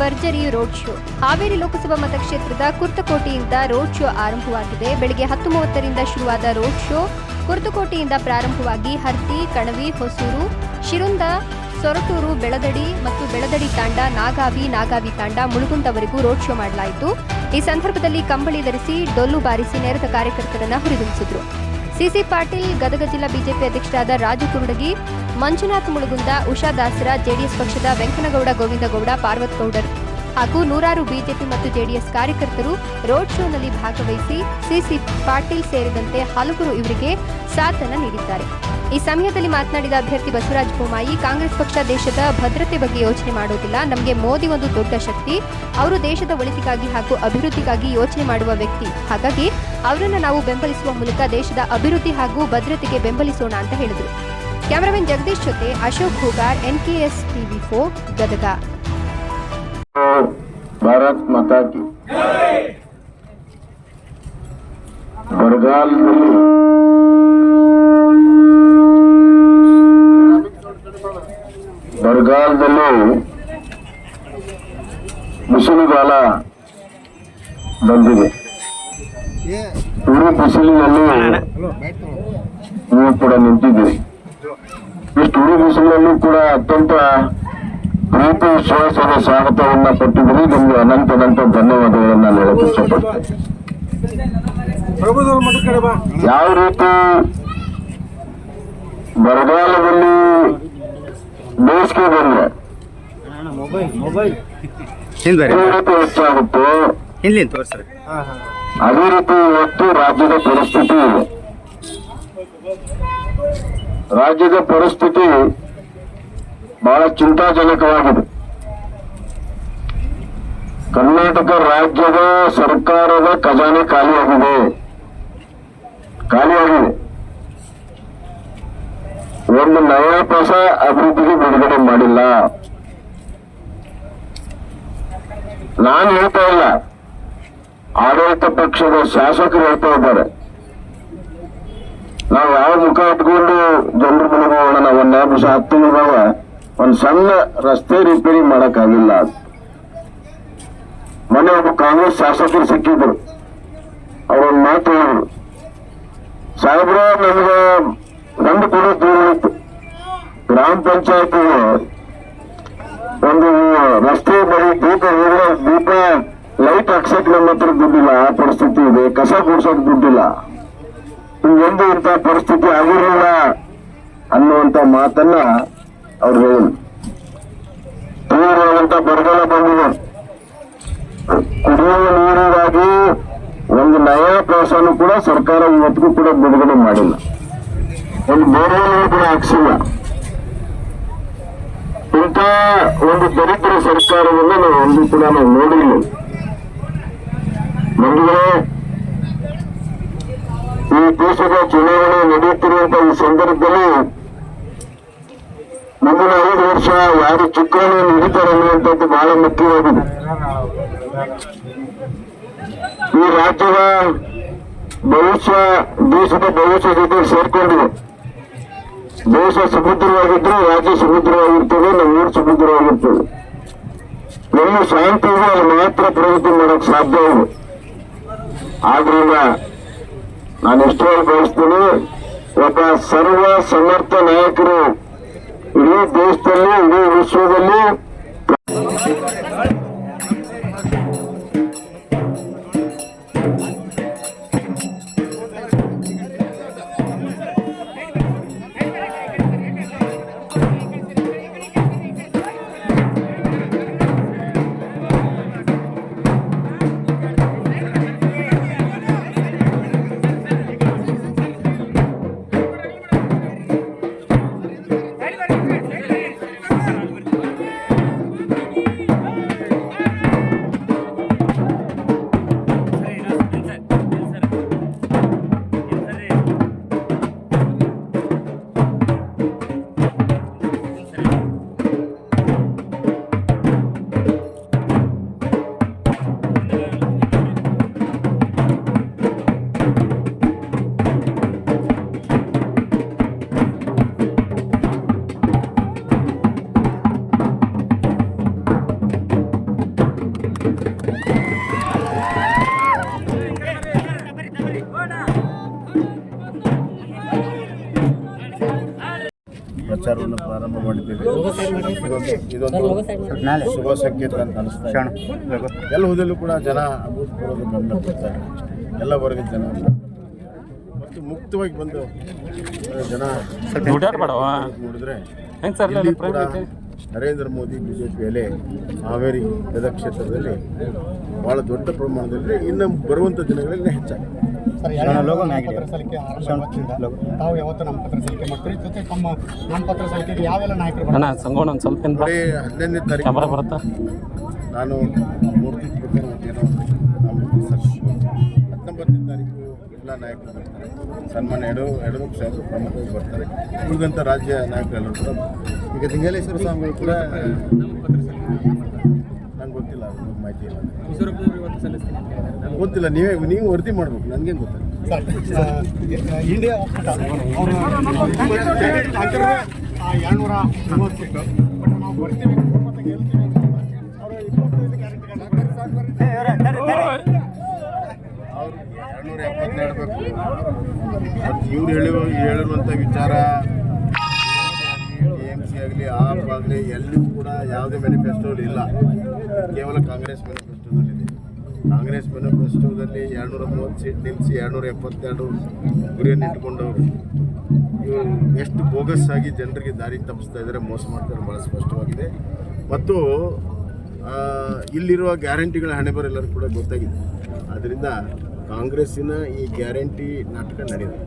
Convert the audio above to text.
ಭರ್ಜರಿ road show. Haveri Lok Sabha ಮತಕ್ಷೇತ್ರದ ಕುರ್ತಕೋಟೆಯಿಂದ road show ಆರಂಭವಾಗಿದೆ. ಬೆಳಗ್ಗೆ ಹತ್ತು ಮೂವತ್ತರಿಂದ ಶುರುವಾದ ರೋಡ್ ಶೋ ಕುರ್ತಕೋಟೆಯಿಂದ ಪ್ರಾರಂಭವಾಗಿ ಹರ್ತಿ ಕಣವಿ, ಹೊಸೂರು, ಶಿರುಂದ, ಸೊರಟೂರು, ಬೆಳದಡಿ ಮತ್ತು ಬೆಳದಡಿ ತಾಂಡ, ನಾಗಾವಿ ನಾಗಾವಿ ತಾಂಡ ಮುಳುಗುಂದವರೆಗೂ ರೋಡ್ ಶೋ ಮಾಡಲಾಯಿತು. ಈ ಸಂದರ್ಭದಲ್ಲಿ ಕಂಬಳಿ ಧರಿಸಿ ಡೊಲ್ಲು ಬಾರಿಸಿ ನೆರೆದ ಕಾರ್ಯಕರ್ತರನ್ನು ಹುರಿದುಂಬಿಸಿದ್ರು. ಸಿಸಿ ಪಾಟೀಲ್, ಗದಗ ಜಿಲ್ಲಾ ಬಿಜೆಪಿ ಅಧ್ಯಕ್ಷರಾದ ರಾಜು ಕುರುಡಗಿ, ಮಂಜುನಾಥ್ ಮುಳುಗುಂದ, ಉಷಾ ದಾಸರ, ಜೆಡಿಎಸ್ ಪಕ್ಷದ ವೆಂಕನಗೌಡ, ಗೋವಿಂದಗೌಡ ಪಾರ್ವತ್ ಗೌಡರ್ ಹಾಗೂ ನೂರಾರು ಬಿಜೆಪಿ ಮತ್ತು ಜೆಡಿಎಸ್ ಕಾರ್ಯಕರ್ತರು ರೋಡ್ ಶೋನಲ್ಲಿ ಭಾಗವಹಿಸಿ ಸಿಸಿ ಪಾಟೀಲ್ ಸೇರಿದಂತೆ ಹಲವರು ಇವರಿಗೆ ಸಾಥನ ನೀಡಿದ್ದಾರೆ. ಈ ಸಮಯದಲ್ಲಿ ಮಾತನಾಡಿದ ಅಭ್ಯರ್ಥಿ ಬಸವರಾಜ ಬೊಮ್ಮಾಯಿ, ಕಾಂಗ್ರೆಸ್ ಪಕ್ಷ ದೇಶದ ಭದ್ರತೆ ಬಗ್ಗೆ ಯೋಚನೆ ಮಾಡೋದಿಲ್ಲ, ನಮಗೆ ಮೋದಿ ಒಂದು ದೊಡ್ಡ ಶಕ್ತಿ, ಅವರು ದೇಶದ ಒಳಿತಿಗಾಗಿ ಹಾಗೂ ಅಭಿವೃದ್ಧಿಗಾಗಿ ಯೋಚನೆ ಮಾಡುವ ವ್ಯಕ್ತಿ. ಹಾಗಾಗಿ ಅವರನ್ನು ನಾವು ಬೆಂಬಲಿಸುವ ಮೂಲಕ ದೇಶದ ಅಭಿವೃದ್ಧಿ ಹಾಗೂ ಭದ್ರತೆಗೆ ಬೆಂಬಲಿಸೋಣ ಅಂತ ಹೇಳಿದರು. ಕ್ಯಾಮರಾಮನ್ ಜಗದೀಶ್ ಜೊತೆ Ashok Hugar NKS TV four, Gadag. Bharat Mata ಬರಗಾಲದಲ್ಲಿ ಬರಗಾಲದಲ್ಲೂ ಬಿಸಿಲುಗಾಲ ಬಂದಿದೆ. ಉರಿ ಬಿಸಿಲಿನಲ್ಲಿ ನೀವು ಕೂಡ ನಿಂತಿದ್ದೀರಿ. ಇಷ್ಟು ಇಡೀ ಬಿಸಿಲಲ್ಲೂ ಕೂಡ ಅತ್ಯಂತ ಪ್ರೀತಿ ವಿಶ್ವಾಸದ ಸ್ವಾಗತವನ್ನ ಕೊಟ್ಟಿದ್ದೀರಿ. ನಿಮ್ಗೆ ಅನಂತ ಅನಂತ ಧನ್ಯವಾದಗಳನ್ನು ನಾನು ಹೇಳಕ್ ಇಷ್ಟಪಡ್ತೇನೆ. ಯಾವ ರೀತಿ ಬರಗಾಲದಲ್ಲಿ ಬೇಸಿಗೆ ಬಂದ್ರೆ ಹೆಚ್ಚಾಗುತ್ತೋ ಅದೇ ರೀತಿ ಇವತ್ತು ರಾಜ್ಯದ ಪರಿಸ್ಥಿತಿ ಇದೆ. ರಾಜ್ಯದ ಪರಿಸ್ಥಿತಿ ಬಹಳ ಚಿಂತಾಜನಕವಾಗಿದೆ. ಕರ್ನಾಟಕ ರಾಜ್ಯದ ಸರ್ಕಾರದ ಖಜಾನೆ ಖಾಲಿಯಾಗಿದೆ. ಖಾಲಿಯಾಗಿದೆ. ಒಂದು ನಯಾ ಅಭಿವೃದ್ಧಿಗೆ ಬಿಡುಗಡೆ ಮಾಡಿಲ್ಲ. ನಾನು ಹೇಳ್ತಾ ಇಲ್ಲ. ಆಡಳಿತ ಪಕ್ಷದ ಶಾಸಕರು ಹೇಳ್ತಾ ಇದ್ದಾರೆ. ನಾವು ಯಾವ ಮುಖ ಇಟ್ಕೊಂಡು ಜನರ ಮನೆಗೆ ನಾವು ಒಂದು ನಾಲ್ಕು ಹತ್ತು ತಿಂಗಳಾಗ ಒಂದ್ ಸಣ್ಣ ರಸ್ತೆ ರಿಪೇರಿ ಮಾಡಕ್ಕಾಗಿಲ್ಲ. ಮೊನ್ನೆ ಒಬ್ಬ ಕಾಂಗ್ರೆಸ್ ಶಾಸಕರು ಸಿಕ್ಕಿದ್ರು. ಅವ್ರೊಂದು ಮಾತು ಹೇಳಿದ್ರು. ಸಾಹೇಬ್ರ, ನಮ್ಗೆ ಒಂದು ಕೂಡ ದೂರ ಗ್ರಾಮ ಪಂಚಾಯತ್ ಒಂದು ರಸ್ತೆ ಬರೀ ದೀಪ ದೀಪ ಲೈಟ್ ಹಾಕ್ಸಕ್ ನಮ್ಮ ಹತ್ರ ದುಡ್ಡಿಲ್ಲ, ಆ ಪರಿಸ್ಥಿತಿ ಇದೆ. ಕಸ ಗುಡ್ಸಕ್ ದುಡ್ಡಿಲ್ಲ. ಎಂದು ಇಂಥ ಪರಿಸ್ಥಿತಿ ಆಗಿರಲಿಲ್ಲ ಅನ್ನುವಂತ ಮಾತನ್ನ ಅವ್ರು ಹೇಳಿದ್ರು. ತೀವ್ರವಾದಂತ ಬರಗಾಲ ಬಂದಿದೆ. ಕುಡಿಯುವ ನೀರಿಗಾಗಿ ಒಂದು ನಯಾ ಪೈಸಾನು ಕೂಡ ಸರ್ಕಾರ ಇವತ್ತಿಗೂ ಕೂಡ ಬಿಡುಗಡೆ ಮಾಡಿಲ್ಲ. ಒಂದು ಬೋರ್ವೆಲ್ ಕೂಡ ಹಾಕ್ಸಿಲ್ಲ. ಇಂಥ ಒಂದು ದರಿದ್ರ ಸರ್ಕಾರವನ್ನು ನಾವು ಒಂದು ಕೂಡ ನಾವು ನೋಡಿಲ್ಲ. ಬಂಧುಗಳೇ, ಈ ದೇಶದ ಚುನಾವಣೆ ನಡೆಯುತ್ತಿರುವಂತಹ ಈ ಸಂದರ್ಭದಲ್ಲಿ ಮುಂದಿನ ಐದು ವರ್ಷ ಯಾರು ಚುಕ್ಕಾಣಿ ನಡೀತಾರೆ ಅನ್ನುವಂಥದ್ದು ಬಹಳ ಮುಖ್ಯವಾಗಿದೆ. ಈ ರಾಜ್ಯದ ಭವಿಷ್ಯ, ದೇಶದ ಭವಿಷ್ಯ ಜೊತೆ ಸೇರ್ಕೊಂಡಿದೆ. ದೇಶ ಸಮುದ್ರವಾಗಿದ್ರೆ ರಾಜ್ಯ ಸಮುದ್ರವಾಗಿರ್ತದೆ, ನಮ್ಮ ಊರು ಸಮುದ್ರವಾಗಿರ್ತದೆ. ಎಲ್ಲಿ ಶಾಂತಿ ಇದೆ ಮಾತ್ರ ಪ್ರಗತಿ ಮಾಡಕ್ ಸಾಧ್ಯ ಇದೆ. ಆದ್ರಿಂದ ನಾನು ಎಷ್ಟೋ ಬಯಸ್ತೀನಿ ಒಬ್ಬ ಸರ್ವ ಸಮರ್ಥ ನಾಯಕರು ಇಡೀ ದೇಶದಲ್ಲಿ ಇಡೀ ವಿಶ್ವದಲ್ಲಿ ಪ್ರಾರಂಭ ಮಾಡಿದ್ದೇವೆ ಇದೊಂದು ಶುಭ ಸಂಕೇತ ಅಂತ ಅನಿಸ್ತಾ ಎಲ್ಲ ಹೋದಲ್ಲೂ ಕೂಡ ಜನ ಅಭೂತಪೂರ್ವದ ಗಮನ ಕೊಡ್ತಾರೆ ಎಲ್ಲ ವರ್ಗದ ಜನ. ಮತ್ತು ಮುಕ್ತವಾಗಿ ಬಂದು ಜನ ನೋಡಿದ್ರೆ ನರೇಂದ್ರ ಮೋದಿ ಬಿಜೆಪಿ ಎಲೆ ಹಾವೇರಿ ಗದಗ ಕ್ಷೇತ್ರದಲ್ಲಿ ಬಹಳ ದೊಡ್ಡ ಪ್ರಮಾಣದಲ್ಲಿ ಇನ್ನು ಬರುವಂಥ ದಿನಗಳಲ್ಲಿ ಹೆಚ್ಚಾಗಿದೆ. ಲೋಗೋ ನಾಮಪತ್ರ ಸಲ್ಲಿಕೆ. ತಾವು ಯಾವತ್ತು ನಾಮಪತ್ರ ಸಲ್ಲಿಕೆ ಮಾಡ್ತೀರಿ ಜೊತೆ ತಮ್ಮ ನಾಮಪತ್ರ ಸಲ್ಲಿಕೆಗೆ ಯಾವೆಲ್ಲ ನಾಯಕರು ಬರ್ತಾರೆ? ಅಣ್ಣ ಸಂಗೋಣ ಒಂದು ಸ್ವಲ್ಪ ಹದಿನೈದನೇ ತಾರೀಕು ಕ್ಯಾಮ್ರಾ ಬರುತ್ತಾ ನಾನು ಮೂರ್ತಿ ನಾಮಪತ್ರ. ಹತ್ತೊಂಬತ್ತನೇ ತಾರೀಕು ಎಲ್ಲ ನಾಯಕರು ಬರ್ತಾರೆ ಸನ್ಮಾನ ಎಡ ಎಡಮುಖ ಸಾಹೇಬರು ಪ್ರಮುಖವಾಗಿ ಬರ್ತಾರೆ ಉಳಿದಂಥ ರಾಜ್ಯ ನಾಯಕರೆಲ್ಲರೂ ಕೂಡ. ಈಗ ಲಿಂಗಲೇಶ್ವರ ಸ್ವಾಮಿಗಳು ಕೂಡ ನಂಗೆ ಗೊತ್ತಿಲ್ಲ ನೀವೇ ನೀವು ವರದಿ ಮಾಡ್ಬೇಕು ನನಗೇನು ಗೊತ್ತಿಲ್ಲ. ಇಂಡಿಯಾ ಬಟ್ ನಾವು ಬರ್ತೀವಿ ಮತ್ತೆ ಗೆಲ್ತೀವಿ ಅಂತ ಅವರು ಇಪ್ಪತ್ತೈದು ಗ್ಯಾರಂಟಿಗಳನ್ನ ಅವ್ರು ಎರಡ್ನೂರ ಎಪ್ಪತ್ತು ನೀಡಬೇಕು ಮತ್ತು ಇವ್ರು ಹೇಳಿ ಹೇಳಿರುವಂಥ ವಿಚಾರ ಎ ಎಂ ಸಿ ಆಗಲಿ ಆಪ್ ಆಗಲಿ ಎಲ್ಲೂ ಕೂಡ ಯಾವುದೇ ಮ್ಯಾನಿಫೆಸ್ಟೋಲಿ ಇಲ್ಲ. ಕೇವಲ ಕಾಂಗ್ರೆಸ್ ಮ್ಯಾನಿಫೆಸ್ಟೋದಲ್ಲಿದೆ ಕಾಂಗ್ರೆಸ್ ಮ್ಯಾನಿಫೆಸ್ಟೋದಲ್ಲಿ ಎರಡುನೂರ ಮೂವತ್ತು ಸೀಟ್ ನಿಲ್ಲಿಸಿ ಎರಡುನೂರ ಎಪ್ಪತ್ತೆರಡು ಗುರಿಯನ್ನು ಇಟ್ಕೊಂಡವರು ಇವರು ಎಷ್ಟು ಬೋಗಸ್ ಆಗಿ ಜನರಿಗೆ ದಾರಿ ತಪ್ಪಿಸ್ತಾ ಇದ್ದಾರೆ ಮೋಸ ಮಾಡ್ತಾರೆ ಭಾಳ ಸ್ಪಷ್ಟವಾಗಿದೆ. ಮತ್ತು ಇಲ್ಲಿರುವ ಗ್ಯಾರಂಟಿಗಳ ಹಣೆ ಬರೆಲ್ಲರೂ ಕೂಡ ಗೊತ್ತಾಗಿದೆ. ಆದ್ದರಿಂದ ಕಾಂಗ್ರೆಸ್ಸಿನ ಈ ಗ್ಯಾರಂಟಿ ನಾಟಕ ನಡೆಯುತ್ತೆ